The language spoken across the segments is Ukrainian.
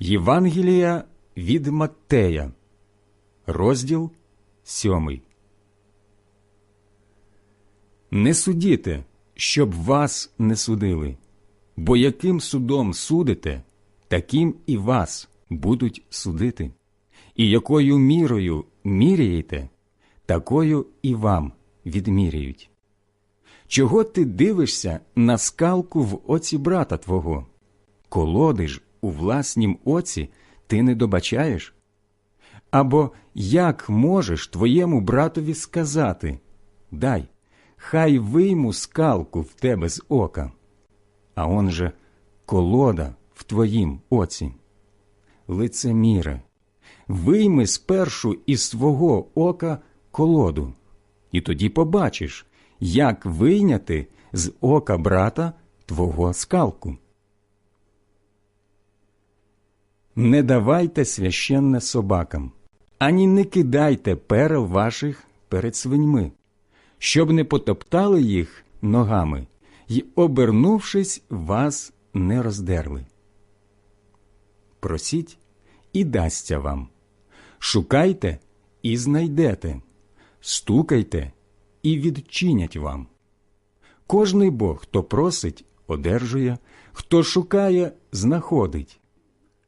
Євангелія від Маттея, розділ сьомий. Не судіте, щоб вас не судили, бо яким судом судите, таким і вас будуть судити, і якою мірою міряєте, такою і вам відміряють. Чого ти дивишся на скалку в оці брата твого? Колоди ж у власнім оці ти не добачаєш? Або як можеш твоєму братові сказати Дай, хай вийму скалку в тебе з ока, а он же колода в твоїм оці. Лицеміре, вийми спершу із свого ока колоду, і тоді побачиш, як вийняти з ока брата твого скалку. Не давайте священне собакам, ані не кидайте перел ваших перед свиньми, щоб не потоптали їх ногами й, обернувшись, вас не роздерли. Просіть і дасться вам. Шукайте і знайдете, стукайте і відчинять вам. Кожний Бог, хто просить, одержує, хто шукає, знаходить,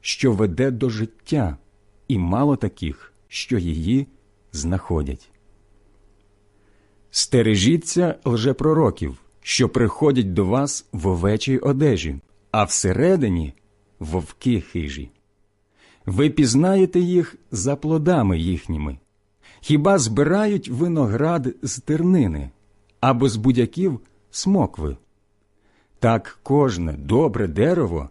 що веде до життя, і мало таких, що її знаходять. Стережіться лжепророків, що приходять до вас в овечій одежі, а всередині вовки хижі. Ви пізнаєте їх за плодами їхніми. Хіба збирають виноград з тернини або з будяків смокви? Так кожне добре дерево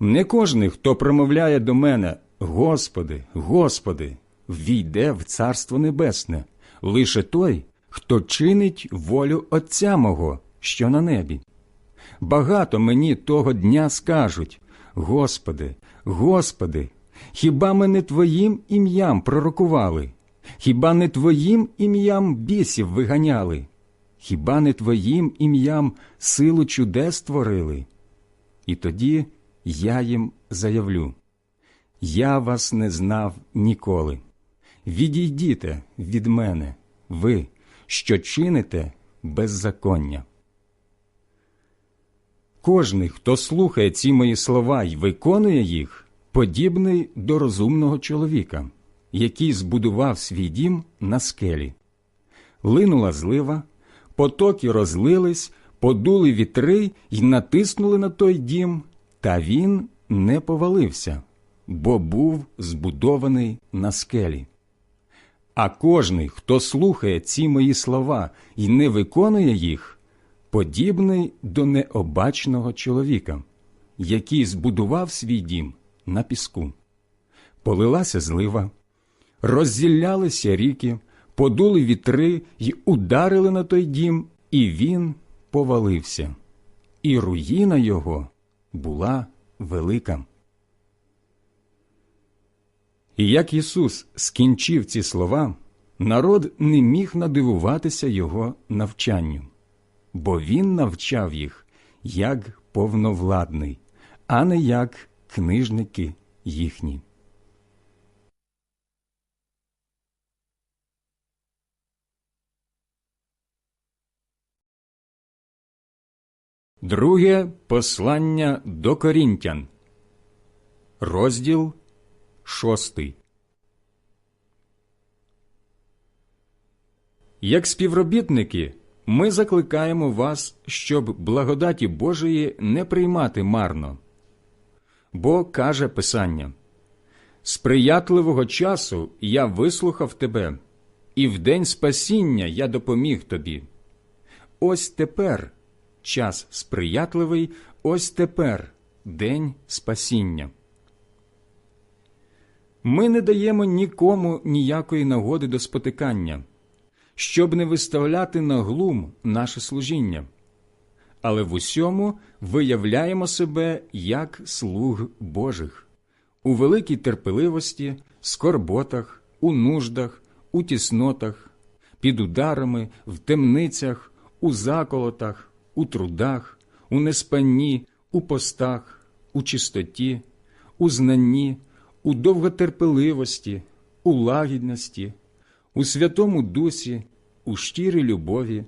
Не кожний, хто промовляє до мене Господи, Господи, війде в Царство Небесне, лише той, хто чинить волю Отця мого, що на небі. Багато мені того дня скажуть Господи, Господи, хіба ми не Твоїм ім'ям пророкували? Хіба не Твоїм ім'ям бісів виганяли? Хіба не Твоїм ім'ям силу чудес творили? І тоді я їм заявлю Я вас не знав ніколи. Відійдіте від мене, ви, що чините беззаконня. Кожний, хто слухає ці мої слова і виконує їх, подібний до розумного чоловіка, який збудував свій дім на скелі. Линула злива, потоки розлились, подули вітри й натиснули на той дім, та він не повалився, бо був збудований на скелі. А кожний, хто слухає ці мої слова і не виконує їх, подібний до необачного чоловіка, який збудував свій дім на піску. Полилася злива, роззіллялися ріки, подули вітри й ударили на той дім, і він повалився, і руїна його була велика. І як Ісус скінчив ці слова, народ не міг надивуватися Його навчанню, бо Він навчав їх як повновладний, а не як книжники їхні. Друге послання до Корінтян, розділ шостий. Як співробітники, ми закликаємо вас, щоб благодаті Божої не приймати марно. Бо каже Писання: Сприятливого часу я вислухав тебе, і в день спасіння я допоміг тобі. Ось тепер час сприятливий, ось тепер день спасіння. Ми не даємо нікому ніякої нагоди до спотикання, щоб не виставляти на глум наше служіння, але в усьому виявляємо себе як слуг Божих, у великій терпеливості, скорботах, у нуждах, у тіснотах, під ударами, в темницях, у заколотах, у трудах, у неспанні, у постах, у чистоті, у знанні, у довготерпеливості, у лагідності, у Святому Дусі, у щирій любові,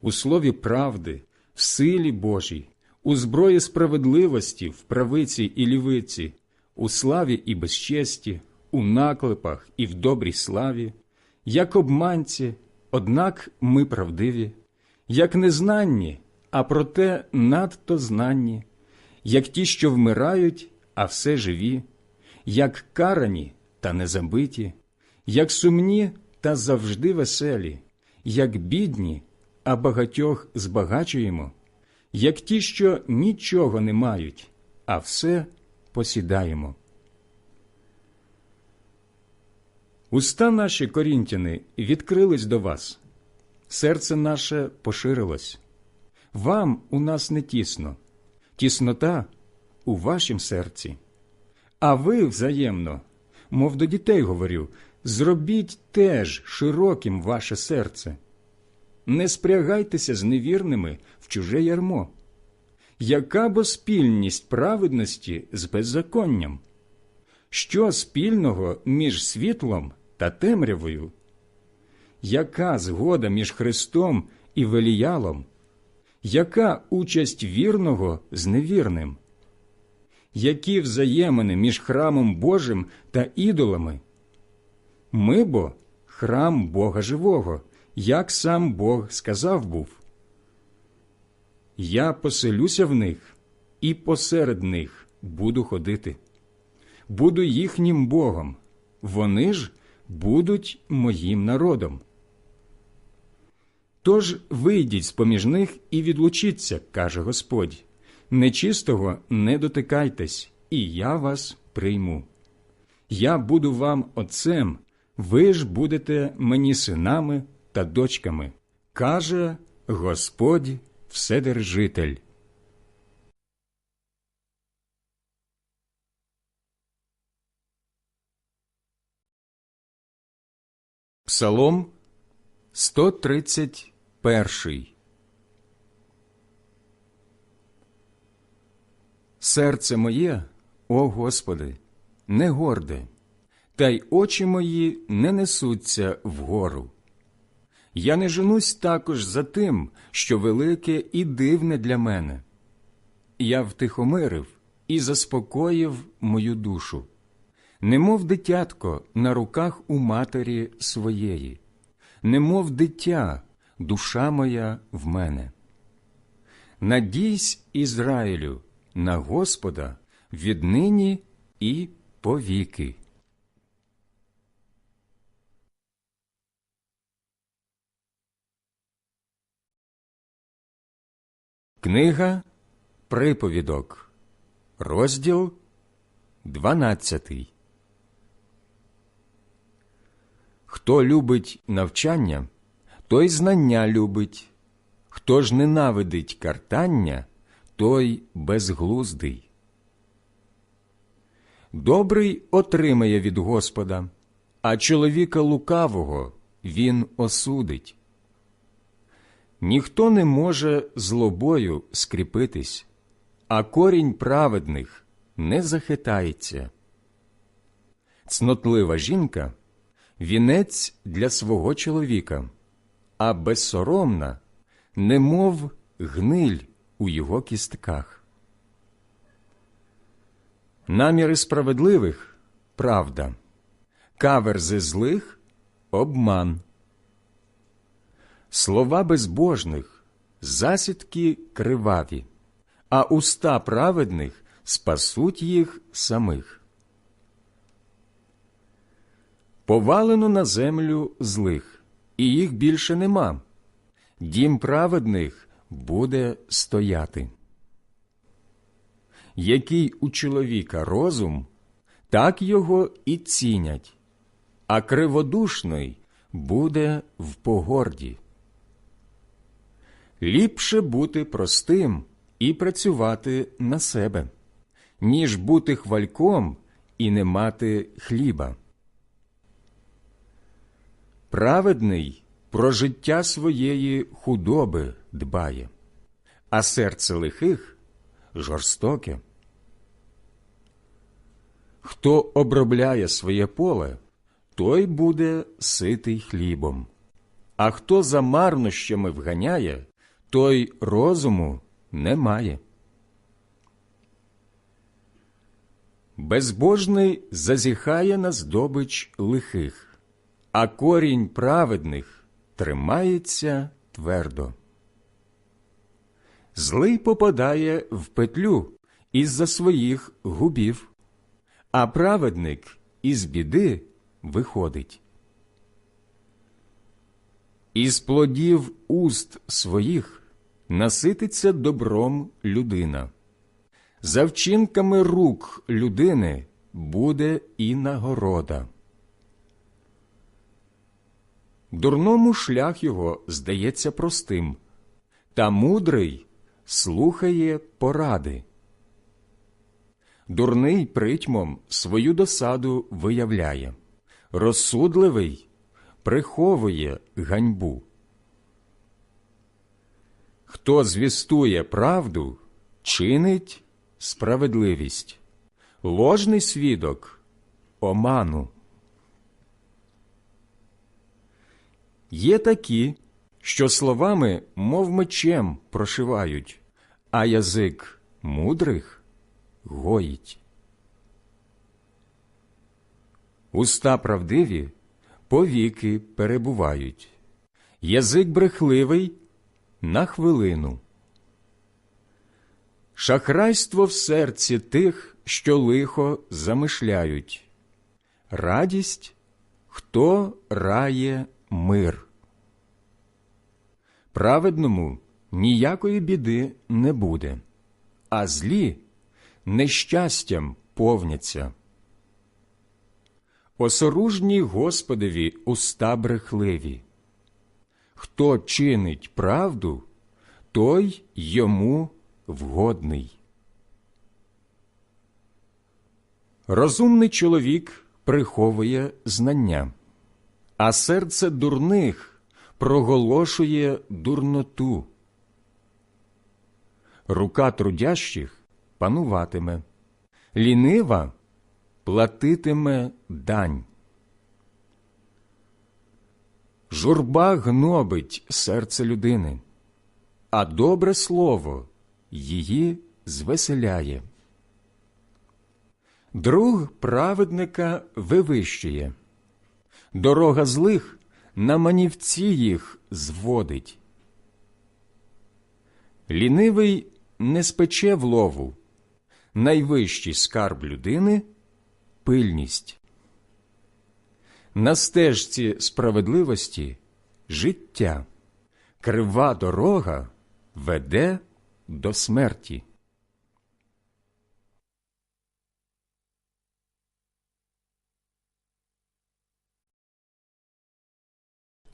у слові правди, в силі Божій, у зброї справедливості, в правиці і лівиці, у славі і безчесті, у наклепах і в добрій славі, як обманці, однак ми правдиві, як незнанні, а проте надто знанні, як ті, що вмирають, а все живі, як карані та не забиті, як сумні та завжди веселі, як бідні, а багатьох збагачуємо, як ті, що нічого не мають, а все посідаємо. Уста наші корінтяни відкрились до вас, серце наше поширилось. Вам у нас не тісно, тіснота у вашім серці. А ви взаємно, мов до дітей говорю, зробіть теж широким ваше серце. Не спрягайтеся з невірними в чуже ярмо. Яка бо спільність праведності з беззаконням? Що спільного між світлом та темрявою? Яка згода між Христом і Веліялом? Яка участь вірного з невірним? Які взаємини між храмом Божим та ідолами? Ми бо храм Бога живого, як сам Бог сказав був. Я поселюся в них і посеред них буду ходити. Буду їхнім Богом, вони ж будуть моїм народом. Тож вийдіть з поміж них і відлучіться, каже Господь. Нечистого не дотикайтесь, і я вас прийму. Я буду вам отцем, ви ж будете мені синами та дочками, каже Господь Вседержитель. Псалом 131 Серце моє, о Господи, не горде, та й очі мої не несуться вгору. Я не женусь також за тим, що велике і дивне для мене. Я втихомирив і заспокоїв мою душу, немов дитятко на руках у матері своєї, немов дитя, душа моя в мене. Надійсь, Ізраїлю, на Господа віднині і повіки. Книга Приповідок, розділ 12 Хто любить навчання, той знання любить, хто ж ненавидить картання, той безглуздий. добрий отримає від Господа, а чоловіка лукавого він осудить. Ніхто не може злобою скріпитись, а корінь праведних не захитається. Цнотлива жінка вінець для свого чоловіка, а безсоромна, немов гниль у його кістках. Наміри справедливих правда, каверзи злих обман. Слова безбожних засідки криваві, а уста праведних спасуть їх самих. Повалено на землю злих, і їх більше нема. Дім праведних буде стояти. Який у чоловіка розум, так його і цінять, а криводушний буде в погорді. Ліпше бути простим і працювати на себе, ніж бути хвальком і не мати хліба. Праведний про життя своєї худоби дбає, а серце лихих жорстоке. Хто обробляє своє поле, той буде ситий хлібом, а хто за марнощами вганяє, той розуму не має. Безбожний зазіхає на здобич лихих, а корінь праведних тримається твердо. Злий попадає в петлю із-за своїх губів, а праведник із біди виходить. Із плодів уст своїх насититься добром людина. За вчинками рук людини буде і нагорода. Дурному шлях його здається простим, та мудрий слухає поради. Дурний притьмом свою досаду виявляє, розсудливий приховує ганьбу. Хто звістує правду, чинить справедливість, ложний свідок оману. Є такі, що словами, мов мечем, прошивають, а язик мудрих гоїть. Уста правдиві повіки перебувають, язик брехливий на хвилину. Шахрайство в серці тих, що лихо замишляють, радість, хто рає мир. Праведному ніякої біди не буде, а злі нещастям повняться. Осоружній Господові уста брехливі. Хто чинить правду, той йому вгодний. Розумний чоловік приховує знання, а серце дурних проголошує дурноту. Рука трудящих пануватиме, лінива платитиме дань. Журба гнобить серце людини, а добре слово її звеселяє. Друг праведника вивищує, дорога злих на манівці їх зводить. Лінивий не спече в лову, найвищий скарб людини пильність. На стежці справедливості життя, крива дорога веде до смерті.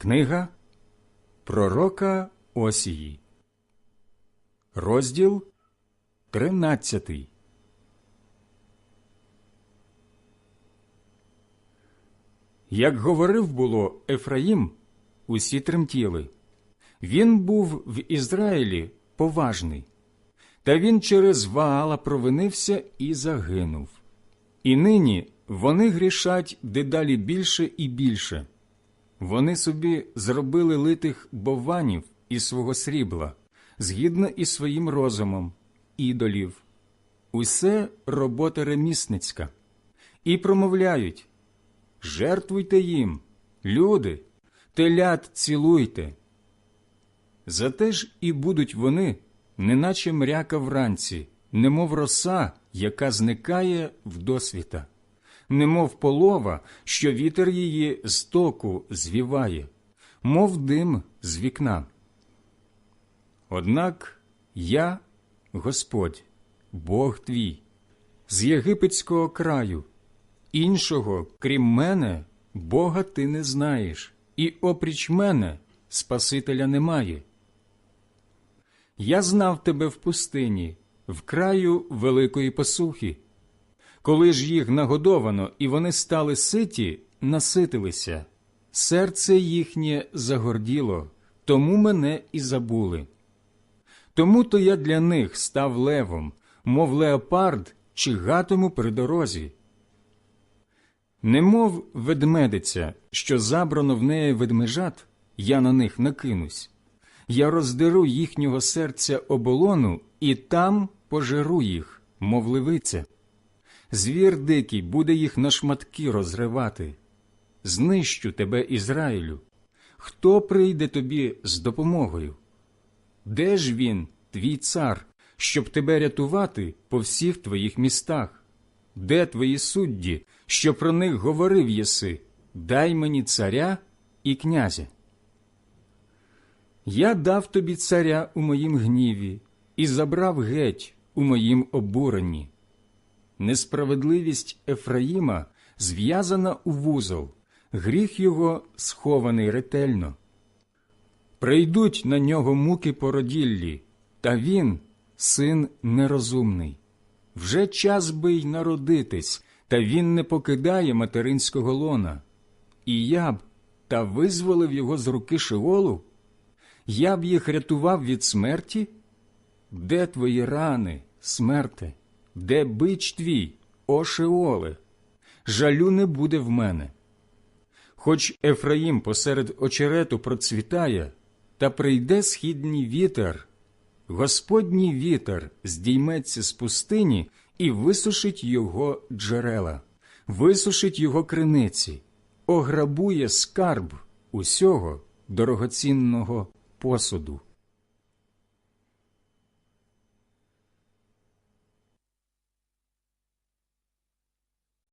Книга Пророка Осії, розділ тринадцятий. Як говорив було Ефраїм, усі тремтіли. Він був в Ізраїлі поважний, та він через Ваала провинився і загинув. І нині вони грішать дедалі більше і більше. Вони собі зробили литих бованів із свого срібла, згідно із своїм розумом, ідолів. Усе робота ремісницька. І промовляють Жертвуйте їм, люди, телят цілуйте. Зате ж і будуть вони, неначе мряка вранці, немов роса, яка зникає в досвіта, немов полова, що вітер її з току звіває, мов дим з вікна. Однак я, Господь, Бог твій, з єгипетського краю, іншого, крім мене, Бога ти не знаєш, і опріч мене Спасителя немає. Я знав тебе в пустині, в краю великої посухи. Коли ж їх нагодовано і вони стали ситі, наситилися, серце їхнє загорділо, тому мене і забули. Тому то я для них став левом, мов леопард чигатиму при дорозі. Немов ведмедиця, що забрано в неї ведмежат, я на них накинусь. Я роздеру їхнього серця оболону і там пожеру їх, мов левиця. Звір дикий буде їх на шматки розривати. Знищу тебе, Ізраїлю. Хто прийде тобі з допомогою? Де ж він, твій цар, щоб тебе рятувати по всіх твоїх містах? Де твої судді, що про них говорив єси? Дай мені царя і князя. Я дав тобі царя у моїм гніві і забрав геть у моїм обуренні. Несправедливість Ефраїма зв'язана у вузол, гріх його схований ретельно. Прийдуть на нього муки породіллі, та він, син нерозумний. Вже час би й народитись, та він не покидає материнського лона. І я б та визволив його з руки Шеолу? Я б їх рятував від смерті? Де твої рани, смерте? Де бич твій, о Шеоле? Жалю не буде в мене. Хоч Ефраїм посеред очерету процвітає, та прийде східній вітер, Господній вітер здійметься з пустині і висушить його джерела, висушить його криниці, ограбує скарб усього дорогоцінного посуду.